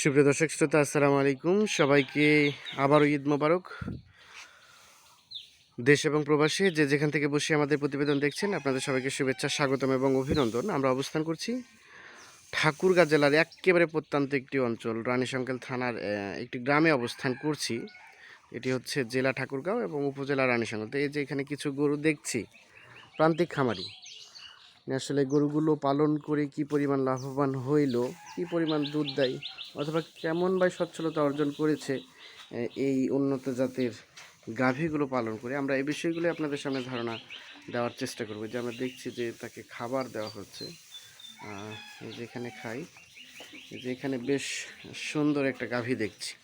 সুপ্রিয় দর্শক, শ্রোতা, আসসালামু আলাইকুম। সবাইকে আবারও ঈদ মোবারক। দেশ এবং প্রবাসী যে যেখান থেকে বসে আমাদের প্রতিবেদন দেখছেন, আপনাদের সবাইকে শুভেচ্ছা, স্বাগতম এবং অভিনন্দন। আমরা অবস্থান করছি ঠাকুরগাঁ জেলার একেবারে প্রত্যন্ত একটি অঞ্চল রানীশঙ্কেল থানার একটি গ্রামে অবস্থান করছি। এটি হচ্ছে জেলা ঠাকুরগাঁও এবং উপজেলা রানীশঙ্কেল তো এই যে এখানে কিছু গরু দেখছি, প্রান্তিক খামারি। আসলে গরুগুলো পালন করে কি পরিমাণ লাভবান হইল কি পরিমাণ দুধ দেয় অথবা কেমন বা সচ্ছলতা অর্জন করেছে এই উন্নত জাতের গাভীগুলো পালন করে আমরা এই বিষয়গুলো আপনাদের সামনে ধারণা দেওয়ার চেষ্টা করব। যে আমরা দেখছি যে তাকে খাবার দেওয়া হচ্ছে আহ, এই যে এখানে খাই এই যে এখানে বেশ সুন্দর একটা গাভী দেখছি।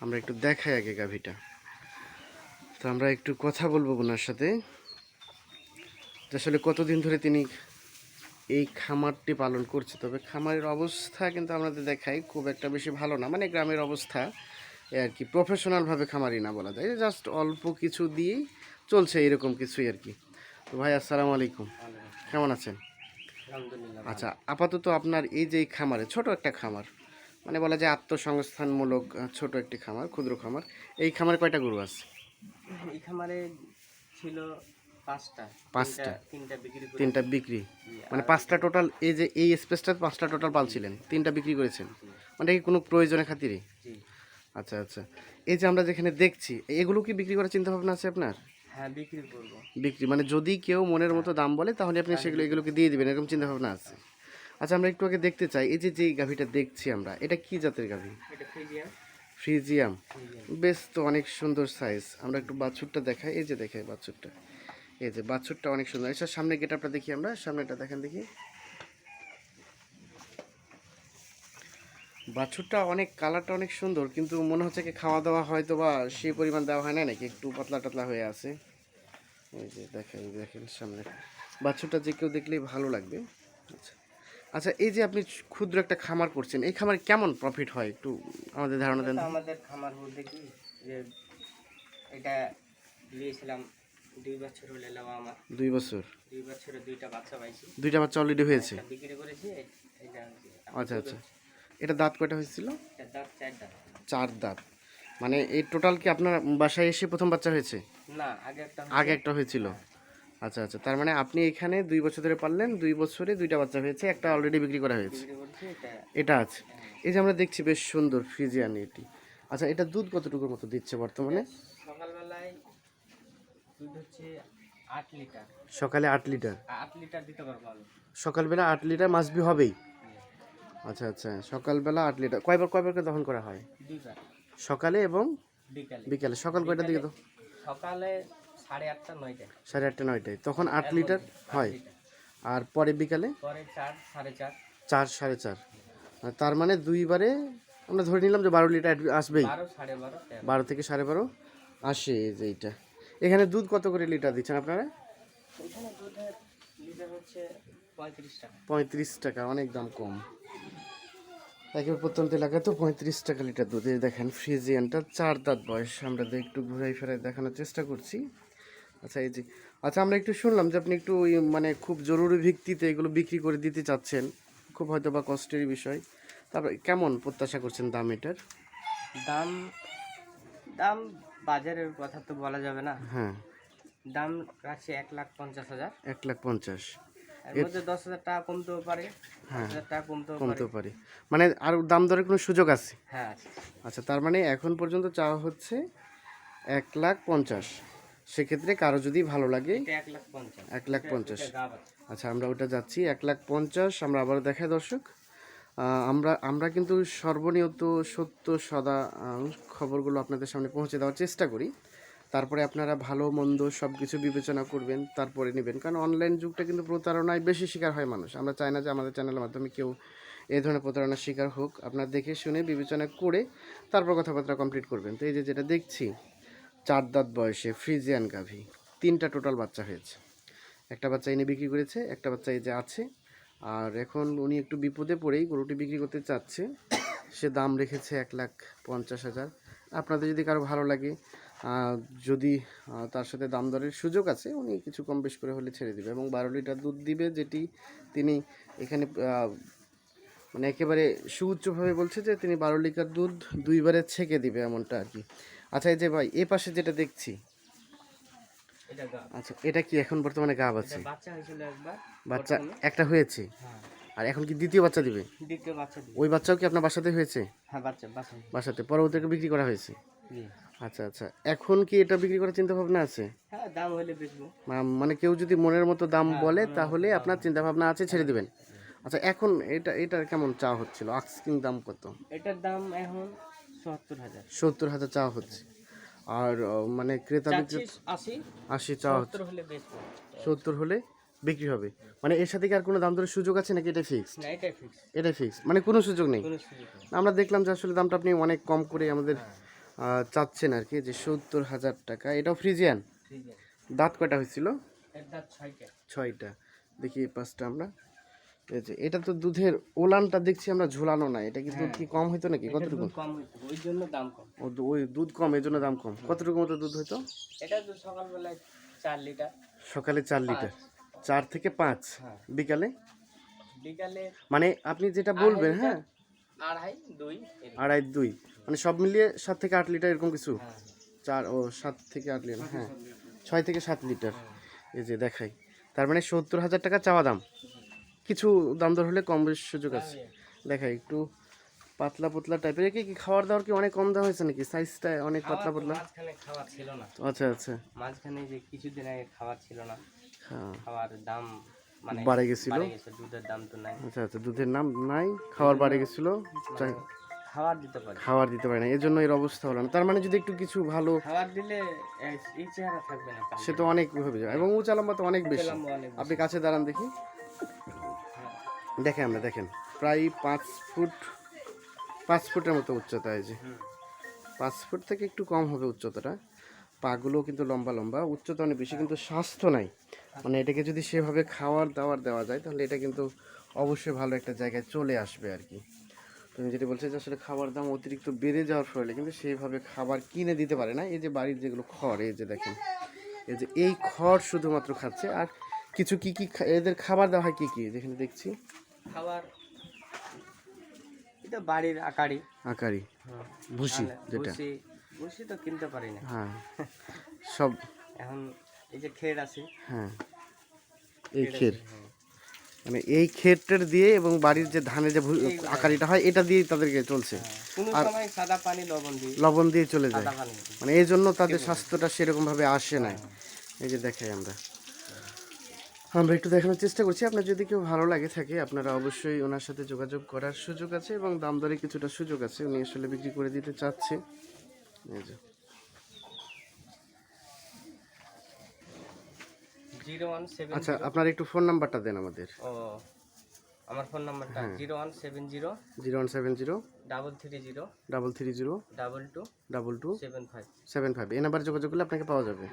আমরা একটু দেখাই আগে গাভীটা। তো আমরা একটু কথা বলব ওনার সাথে। আসলে কতদিন ধরে তিনি এই খামারটি পালন করছে। তবে খামারের অবস্থা কিন্তু আমাদের দেখাই খুব একটা বেশি ভালো না। মানে গ্রামের অবস্থা এ আর কি প্রফেশনালভাবে খামারি না বলা যায়। জাস্ট অল্প কিছু দিয়েই চলছে এরকম কিছুই আর কি। তো ভাই আসসালামু আলাইকুম। কেমন আছেন? আচ্ছা আপাতত আপনার এই যে খামারে ছোট একটা খামার মানে বলা যায় আত্মসংস্থানমূলক ছোট একটি খামার ক্ষুদ্র খামার এই খামারে কয়টা গরু আছে? এই খামারে ছিল পাঁচটা পাঁচটা। তিনটা- বিক্রি তিনটা মানে পাঁচটা টোটাল এই যে এই স্পেসটা পাঁচটা টোটাল পালছিলেন তিনটা বিক্রি করেছেন। মানে কি কোনো প্রয়োজনের খাতিরে? আচ্ছা আচ্ছা। এই যে আমরা যেখানে দেখছি এগুলো কি বিক্রি করার চিন্তা ভাবনা আছে আপনার? হ্যাঁ বিক্রি করব। বিক্রি মানে যদি কেউ মনের মতো দাম বলে তাহলে আপনি সেগুলো এগুলোকে দিয়ে দিবেন এরকম চিন্তা ভাবনা আছে। আচ্ছা আমরা একটু আগে দেখতে চাই এই যে যে গাভীটা দেখছি আমরা এটা কি জাতের গাভী? এটা ফ্রিজিয়ান। ফ্রিজিয়াম। বেশ তো অনেক সুন্দর সাইজ আমরা একটু বাছুরটা দেখাই এই যে দেখাই বাছুরটা। এই যে বাছুরটা অনেক সুন্দর। আচ্ছা সামনে গেটআপটা দেখি আমরা। সামনেটা দেখেন দেখি। বাছুরটা অনেক কালারটা অনেক সুন্দর, কিন্তু মনে হচ্ছে কি খাওয়া দাওয়া হয়তো বা সেই পরিমাণ দেওয়া হয় না নাকি? একটু পাতলা টাতলা হয়ে আছে। এই যে দেখেন দেখেন সামনে। বাছুরটা যে কেউ দেখলেই ভালো লাগবে। আচ্ছা। আচ্ছা এই যে আপনি ক্ষুদ্র একটা খামার করছেন, এই খামার কেমন প্রফিট হয়? একটু আমাদের ধারণা দেন। আমাদের খামার বলতে কি যে এটা দিয়েছিলাম দুই বছর হলে নেওয়া আমার। দুই বছর? দুই বছরে দুইটা বাচ্চা পাইছি। দুইটা বাচ্চা অলরেডি হয়েছে? বিক্রি করেছি আচ্ছা আচ্ছা। এটা দাঁত কয়টা হয়েছিল? দাঁত চার দাঁত। চার দাঁত। মানে এই টোটাল কি আপনার বাসায় এসে প্রথম বাচ্চা হয়েছে? না আগে একটা আগে একটা হয়েছিল। আচ্ছা আচ্ছা। তার মানে আপনি এখানে দুই বছর ধরে পারলেন দুই বছরে দুইটা বাচ্চা হয়েছে একটা অলরেডি বিক্রি করা হয়েছে। এটা আছে। এই যে আমরা দেখছি বেশ সুন্দর ফ্রিজিয়ান এটি। আচ্ছা এটা দুধ কতটুকুর মতো দিচ্ছে বর্তমানে? দুধ হচ্ছে আট লিটার। সকালে আট লিটার? আট লিটার দিতে পারব আমি। সকালবেলা আট লিটার মাসবি হবেই? আচ্ছা আচ্ছা সকালবেলা আট লিটার। কয়বার কয়বার করে দহন করা হয়? দুইবার। সকালে এবং বিকালে। বিকালে। সকাল কয়টার দিকে তো সকালে সাড়ে আটটা নয়টায়। সাড়ে আটটা নয়টায়। তখন আট লিটার হয়। আর পরে বিকালে? পরে চার সাড়ে চার। চার সাড়ে চার। আর তার মানে দুইবারে আমরা ধরে নিলাম যে বারো লিটার আসবেই। বারো সাড়ে বারো তেরো। বারো থেকে সাড়ে বারো আসে এই যে এইটা। এখানে দুধ কত করে লিটার দিচ্ছেন আপনারা? এখানে দুধের লিটার হচ্ছে পঁয়ত্রিশ টাকা। পঁয়ত্রিশ টাকা অনেক দাম কম। একেবারে প্রত্যন্ত এলাকায় তো পঁয়ত্রিশ টাকা লিটার দুধ। এই দেখেন ফ্রিজিয়ানটা চার দাঁত বয়স। আমরা তো একটু ঘুরাই ফেরাই দেখানোর চেষ্টা করছি। আচ্ছা এই যে আচ্ছা আমরা একটু শুনলাম যে আপনি একটু মানে খুব জরুরি ভিত্তিতে এগুলো বিক্রি করে দিতে চাচ্ছেন। খুব হয়তো বা কষ্টেরই বিষয়। তারপর কেমন প্রত্যাশা করছেন দাম এটার? দাম দাম বাজারের কথা তো বলা যাবে না। হ্যাঁ। দাম রাখছে এক লাখ পঞ্চাশ হাজার। এক লাখ পঞ্চাশ। এর মধ্যে দশ হাজার টাকা কমতেও পারে পাঁচ হাজার টাকা কমতেও পারে। কমতেও পারে। মানে আর দাম দরের কোনো সুযোগ আছে? হ্যাঁ আছে। আচ্ছা তার মানে এখন পর্যন্ত চাওয়া হচ্ছে এক লাখ পঞ্চাশ। সেক্ষেত্রে কারও যদি ভালো লাগে এক লাখ পঞ্চাশ। আছে। আচ্ছা আমরা ওটা যাচ্ছি এক লাখ পঞ্চাশ। আমরা আবার দেখাই দর্শক। আমরা আমরা কিন্তু সর্বনিয়ত সত্য, সদা খবরগুলো আপনাদের সামনে পৌঁছে দেওয়ার চেষ্টা করি। তারপরে আপনারা ভালো, মন্দ সব কিছু বিবেচনা করবেন, তারপরে নেবেন। কারণ অনলাইন যুগটা কিন্তু প্রতারণায় বেশি শিকার হয় মানুষ। আমরা চাই না যে আমাদের চ্যানেলের মাধ্যমে কেউ এই ধরনের প্রতারণার শিকার হোক। আপনার দেখে শুনে বিবেচনা করে তারপর কথাবার্তা কমপ্লিট করবেন। তো এই যে যেটা দেখছি, চার দাঁত বয়সে ফ্রিজিয়ান গাভি, তিনটা টোটাল বাচ্চা হয়েছে। একটা বাচ্চা এনে বিক্রি করেছে, একটা বাচ্চা এই যে আছে। আর এখন উনি একটু বিপদে পড়েই গরুটি বিক্রি করতে চাচ্ছে। সে দাম রেখেছে এক লাখ পঞ্চাশ হাজার। আপনাদের যদি কারও ভালো লাগে যদি তার সাথে দাম দরের সুযোগ আছে, উনি কিছু কম বেশ করে হলে ছেড়ে দিবে এবং বারো লিটার দুধ দিবে, যেটি তিনি এখানে মানে একেবারে সুউচ্চভাবে বলছে যে তিনি বারো লিটার দুধ দুইবারে ছেঁকে দিবে এমনটা আর কি। আচ্ছা এই যে ভাই, এ পাশে যেটা দেখছি আচ্ছা এটা কি এখন বর্তমানে গাব আছে? বাচ্চা হয়েছিল একবার বাচ্চা একটা হয়েছে? হ্যাঁ। আর এখন কি দ্বিতীয় বাচ্চা দিবে? দ্বিতীয় বাচ্চা দিবে। ওই বাচ্চাও কি আপনার বাসাতে হয়েছে? হ্যাঁ বাচ্চা বাসাতে পরবর্তীতে বিক্রি করা হয়েছে? আচ্ছা আচ্ছা এখন কি এটা বিক্রি করার চিন্তা ভাবনা আছে? হ্যাঁ দাম হলে বেচবো। মানে কেউ যদি মনের মতো দাম বলে তাহলে আপনার চিন্তা ভাবনা আছে ছেড়ে দিবেন। আচ্ছা এখন এটা এটা কেমন চা হচ্ছিল? আক্সকিং দাম কত? এটার দাম এখন সত্তর হাজার। সত্তর হাজার চা হচ্ছে। আর মানে ক্রেতা আশি আশি চা সত্তর হলে বিক্রি হবে। মানে এর সাথে কি আর কোনো দাম দরের সুযোগ আছে নাকি এটা ফিক্স না এটাই ফিক্স মানে কোনো সুযোগ নেই। কোনো সুযোগ নেই। আমরা দেখলাম যে আসলে দামটা আপনি অনেক কম করে আমাদের চাচ্ছেন আর কি যে সত্তর হাজার টাকা। এটাও ফ্রিজিয়ান? দাঁত কয়টা হয়েছিল? ছয়টা। দেখি পাঁচটা আমরা। এই যে এটা তো দুধের ওলানটা দেখছি আমরা ঝোলানো না এটা কি দুধ কি কম হইতো নাকি? কতটুকু? কম হইতো ওই জন্য দাম কম। ও ওই দুধ কম এই জন্য দাম কম। কতটুকু মতো দুধ হইতো? এটা তো সকালবেলায় চার লিটার। সকালে চার লিটার। চার থেকে পাঁচ? হ্যাঁ। বিকালে? বিকালে মানে আপনি যেটা বলবেন হ্যাঁ? আড়াই দুই আড়াই দুই। মানে সব মিলিয়ে সাত থেকে আট লিটার এরকম কিছু? হ্যাঁ। চার ও সাত থেকে আট লিটার হ্যাঁ। ছয় থেকে সাত লিটার। এই যে দেখাই। তার মানে সত্তর হাজার টাকা চাওয়া দাম? কিছু দাম দর হলে কম বেশি সুযোগ আছে। দেখাই একটু পাতলা পাতলা টাইপের কি কি খাবার দাবার কি অনেক কম দেওয়া হয়েছে নাকি? সাইজটা অনেক পাতলা খাওয়ার পাতলা। মাঝখানে খাবার ছিল না। আচ্ছা আচ্ছা। মাঝখানে যে কিছুদিন আগে খাবার ছিল না। হ্যাঁ। খাওয়ার দাম মানে বাড়ে গেছিল? দুধের দাম তো নাই। আচ্ছা আচ্ছা দুধের নাম নাই খাবার বাড়ে গেছিল? খাবার দিতে পারে। খাবার দিতে পারে না এই জন্য এর অবস্থা হলো না। তার মানে যদি একটু কিছু ভালো খাবার দিলে এই- চেহারা থাকবে না সে তো অনেক হবে যায় এবং উঁচা লম্বা তো অনেক বেশি। আপনি কাছে দাঁড়ান দেখি। হ্যাঁ। দেখেন আমরা দেখেন। প্রায় পাঁচ ফুট পাঁচ ফুটের মতো উচ্চতা এই যে। পাঁচ ফুট থেকে একটু কম হবে উচ্চতাটা। পাগুলো কিন্তু লম্বা লম্বা। উচ্চতা অনেক বেশি কিন্তু স্বাস্থ্য নাই। মানে এটাকে যদি সেভাবে খাওয়ার দাওয়ার দেওয়া যায় তাহলে এটা কিন্তু অবশ্যই ভালো একটা জায়গায় চলে আসবে আর কি। তুমি যেটা বলছো যে আসলে খাবার দাম অতিরিক্ত বেড়ে যাওয়ার ফলে কিন্তু সেইভাবে খাবার কিনে দিতে পারে না। এই যে বাড়ির যেগুলো খড় এই যে দেখেন। এই যে এই খড় শুধুমাত্র খাচ্ছে। আর কিছু কি কি এদের খাবার দেওয়া হয় কী কী? যেখানে দেখছি। খাবার। এটা বাড়ির আকারি আকারি ভুসি যেটা। ভুসি ভুসি তো কিনতে পারি না। হ্যাঁ। সব এখন এই যে খের আছে। হ্যাঁ। এই ক্ষীর মানে এই ক্ষেতটার দিয়ে এবং বাড়ির যে ধানের যে আকারিটা হয় এটা দিয়েই তাদেরকে চলছে। আর সাদা পানি লবণ দিই। লবণ দিয়ে চলে যায়। মানে এই জন্য তাদের স্বাস্থ্যটা সেরকম ভাবে আসে না এই যে দেখাই আমরা। আমরা একটু দেখানোর চেষ্টা করছি। আপনার যদি কেউ ভালো লাগে থাকে আপনারা অবশ্যই ওনার সাথে যোগাযোগ করার সুযোগ আছে এবং দাম দরে কিছুটা সুযোগ আছে। উনি আসলে বিক্রি করে দিতে চাচ্ছে। আচ্ছা আপনার একটু ফোন নাম্বারটা দেন আমাদের। ও আমার ফোন নাম্বারটা হ্যাঁ। Zero one seven zero zero one seven zero double three zero double three zero double two double two seven five. Seven five. এই নাম্বারে যোগাযোগ করলে আপনাকে পাওয়া যাবে।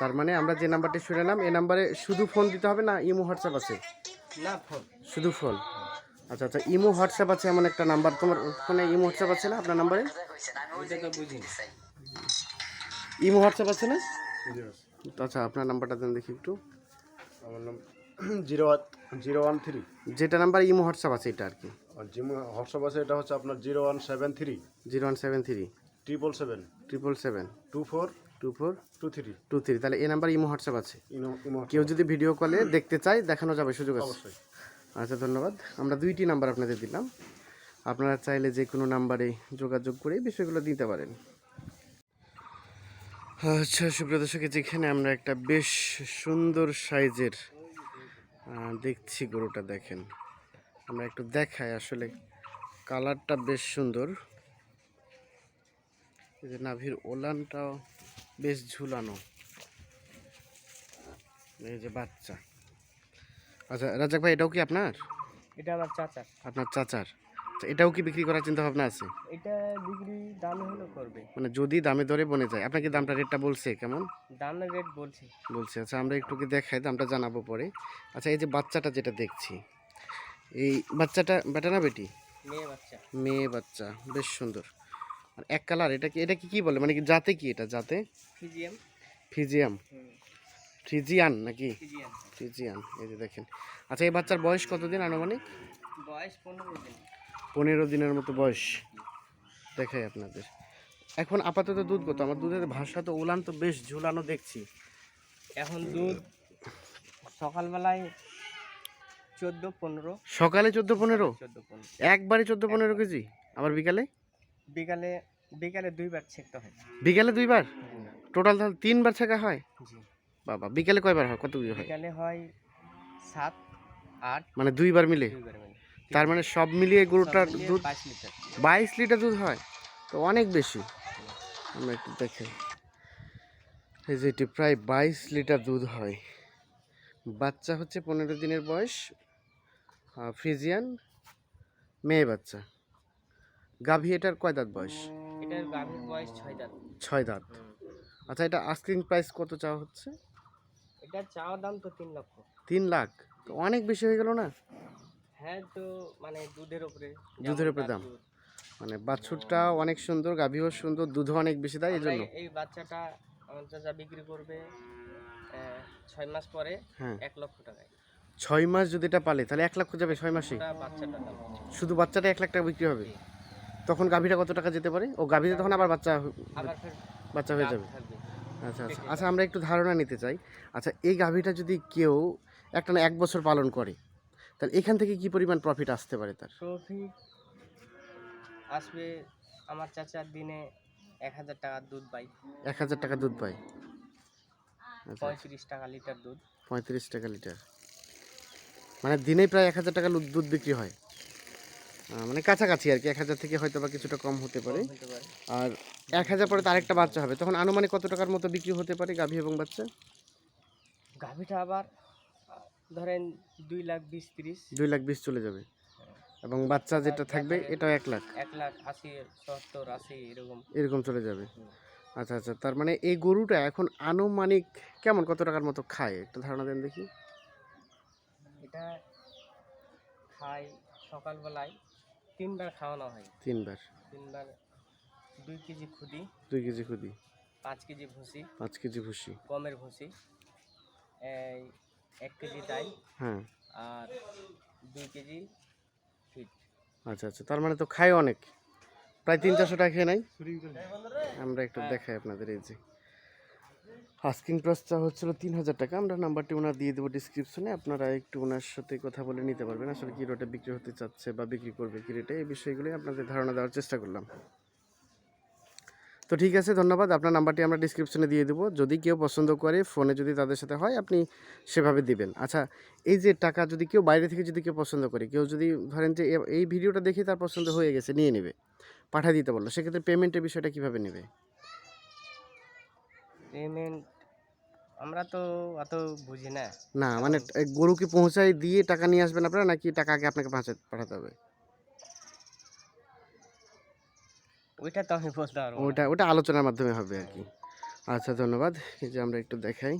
তার মানে আমরা যে নাম্বারটি শুনে নাম এই নাম্বারে শুধু ফোন দিতে হবে না ইমো হোয়াটসঅ্যাপ আছে? না ফোন। শুধু ফোন? আচ্ছা আচ্ছা ইমো হোয়াটসঅ্যাপ আছে এমন একটা নাম্বার। তোমার ফোনে ইমো হোয়াটসঅ্যাপ আছে না আপনার নাম্বারে? ওইটা তো বুঝিনি। ইমো হোয়াটসঅ্যাপ আছে না? আচ্ছা আপনার নাম্বারটা দেন দেখি একটু। আমার নাম zero one zero one three. যেটা নাম্বার ইমো হোয়াটসঅ্যাপ আছে এটা আর কি। আর জিম হোয়াটসঅ্যাপ আছে এটা হচ্ছে আপনার zero one seven three. Zero one seven three. Triple seven. Triple seven. Two four. Two four. Two three. Two three. তাহলে এই নাম্বার ইমো হোয়াটসঅ্যাপ আছে। কেউ যদি ভিডিও কলে দেখতে চায় দেখানো যাবে সুযোগ আছে। আচ্ছা ধন্যবাদ। আমরা দুইটি নাম্বার আপনাদের দিলাম। আপনারা চাইলে যে কোনো নাম্বারে যোগাযোগ করে বিষয়গুলো দিতে পারেন। আচ্ছা সুপ্রিয় দর্শক যেখানে আমরা একটা বেশ সুন্দর সাইজের দেখছি গরুটা দেখেন। আমরা একটু দেখাই আসলে কালারটা বেশ সুন্দর। এই যে নাভির ওলানটাও বেশ ঝুলানো। এই যে বাচ্চা। আচ্ছা রাজাক ভাই এটাও কি আপনার? এটা আমার চাচার। আপনার চাচার? আচ্ছা, এটাও কি বিক্রি করার চিন্তা ভাবনা আছে? এটা বিক্রি দাম হলো করবে। মানে যদি দামে দরে বনে যায় আপনাকে দামটা রেটটা বলছে কেমন? দামের রেট বলছি। বলছে আচ্ছা আমরা একটু কি দেখাই দামটা জানাব পরে। আচ্ছা এই যে বাচ্চাটা যেটা দেখছি এই বাচ্চাটা বেটা না বেটি? মেয়ে বাচ্চা। মেয়ে বাচ্চা বেশ সুন্দর। আর এক কালার এটা কি এটা কি কি বলে? মানে কি জাতে কি এটা জাতে? ফিজিএম ফিজিয়াম। ফ্রিজিয়ান নাকি? ফিজিয়াম ফ্রিজিয়ান এই যে দেখেন। আচ্ছা এই বাচ্চার বয়স কতদিন আনুমানিক? বয়স পনেরো দিন। পনেরো দিনের মতো বয়স। দেখাই আপনাদের। এখন আপাতত দুধ কত? আমার দুধের ভাষা তো উলান তো বেশ ঝুলানো দেখছি। এখন দুধ সকালবেলায় চোদ্দ পনেরো। সকালে চোদ্দ পনেরো? চোদ্দ পনেরো। একবারে চোদ্দ পনেরো কেজি? আবার বিকালে? বিকালে বিকালে দুইবার ছেঁকতে হয়। বিকালে দুইবার? টোটাল তাহলে তিনবার ছাকা হয়? বাবা বিকালে কয়বার হয়? কত হয়? বিকালে হয় সাত আট। মানে দুইবার মিলে? দুইবার মিলে। তার মানে সব মিলিয়ে গরুটার দুধ বাইশ লিটার। দুধ হয়? তো অনেক বেশি। আমরা একটু দেখে। এই যে এটি প্রায় বাইশ লিটার দুধ হয়। বাচ্চা হচ্ছে পনেরো দিনের বয়স ফ্রিজিয়ান মেয়ে বাচ্চা। গাভী এটার কয় দাঁত বয়স? এটার গাভীর বয়স ছয় দাঁত। ছয় দাঁত। আচ্ছা এটা আস্কিং প্রাইস কত চাওয়া হচ্ছে? এটা চাওয়া দাম তো তিন লক্ষ। তিন লাখ। তো অনেক বেশি হয়ে গেল না? হ্যাঁ তো মানে দুধের উপরে দুধের উপরে দাম। মানে বাছুরটা অনেক সুন্দর গাভীও সুন্দর দুধও অনেক বেশি দেয় এই জন্য? এই- বাচ্চাটা আমার চাচা বিক্রি করবে ছয় মাস পরে হ্যাঁ। এক লক্ষ টাকায়। ছয় মাস যদি এটা পালে তাহলে এক লক্ষ যাবে ছয় মাসে? শুধু বাচ্চাটা এক লাখ টাকা বিক্রি হবে? তখন গাভীটা কত টাকা যেতে পারে? ও গাভীতে তখন আবার বাচ্চা বাচ্চা হয়ে যাবে। আচ্ছা আচ্ছা। আচ্ছা আমরা একটু ধারণা নিতে চাই। আচ্ছা এই গাভীটা যদি কেউ একটা না এক বছর পালন করে তাহলে এখান থেকে কি পরিমাণ প্রফিট আসতে পারে তার? প্রফিট আসবে আমার চাচার দিনে এক হাজার টাকার দুধ পাই। এক হাজার টাকা দুধ পায়। আচ্ছা। পঁয়ত্রিশ টাকা লিটার দুধ। পঁয়ত্রিশ টাকা লিটার। মানে দিনেই প্রায় এক হাজার টাকা দুধ বিক্রি হয়। মানে কাছাকাছি আর কি এক হাজার থেকে হয়তো বা কিছুটা কম হতে পারে। আর এক হাজার পরে তো আরেকটা বাচ্চা হবে। তখন আনুমানিক কত টাকার মতো বিক্রি হতে পারে গাভী এবং বাচ্চা? গাভীটা আবার ধরেন দুই লাখ বিশ তিরিশ। দুই লাখ বিশ চলে যাবে। এবং বাচ্চা যেটা থাকবে এটাও এক লাখ। এক লাখ আশি সত্তর আশি এরকম। এরকম চলে যাবে। আচ্ছা আচ্ছা তার মানে এই গরুটা এখন আনুমানিক কেমন কত টাকার মতো খায়? একটু ধারণা দেন দেখি। এটা খাই সকালবেলায় তিনবার খাওয়ানো হয়। তিনবার। তিনবার দুই কেজি খুদি দুই কেজি খুদি। পাঁচ কেজি ভুসি পাঁচ কেজি ভুসি। গমের ভুসি এই এক কেজি ডাই হ্যাঁ। আর দুই কেজি ফিট। আচ্ছা আচ্ছা তার মানে তো খায় অনেক। প্রায় তিন চারশো টাকা খেয়ে নাই আমরা একটু দেখাই আপনাদের এই যে। আস্কিং প্রাইসটা হচ্ছিল তিন হাজার টাকা। আমরা নাম্বারটি ওনার দিয়ে দেবো ডিসক্রিপশনে আপনারা একটু ওনার সাথে কথা বলে নিতে পারবেন। আসলে কী রেটে বিক্রি হতে চাচ্ছে বা বিক্রি করবে কী রেটে এই বিষয়গুলোই আপনাদের ধারণা দেওয়ার চেষ্টা করলাম। তো ঠিক আছে ধন্যবাদ। আপনার নাম্বারটি আমরা ডিসক্রিপশনে দিয়ে দেবো। যদি কেউ পছন্দ করে ফোনে যদি তাদের সাথে হয় আপনি সেভাবে দিবেন। আচ্ছা এই যে টাকা যদি কেউ বাইরে থেকে যদি কেউ পছন্দ করে কেউ যদি ধরেন যে এই ভিডিওটা দেখে তার পছন্দ হয়ে গেছে নিয়ে নেবে পাঠিয়ে দিতে বলল সেক্ষেত্রে পেমেন্টের বিষয়টা কীভাবে নেবে? পেমেন্ট আমরা তো অত বুঝি না। না মানে এ, গরু কি পৌঁছায় দিয়ে টাকা নিয়ে আসবেন আপনারা নাকি টাকা আগে আপনাকে পাঠাতে হবে? ওইটা তো আমি বলতে পারব ওটা ওটা আলোচনার মাধ্যমে হবে আর কি। আচ্ছা ধন্যবাদ। এই যে আমরা একটু দেখাই।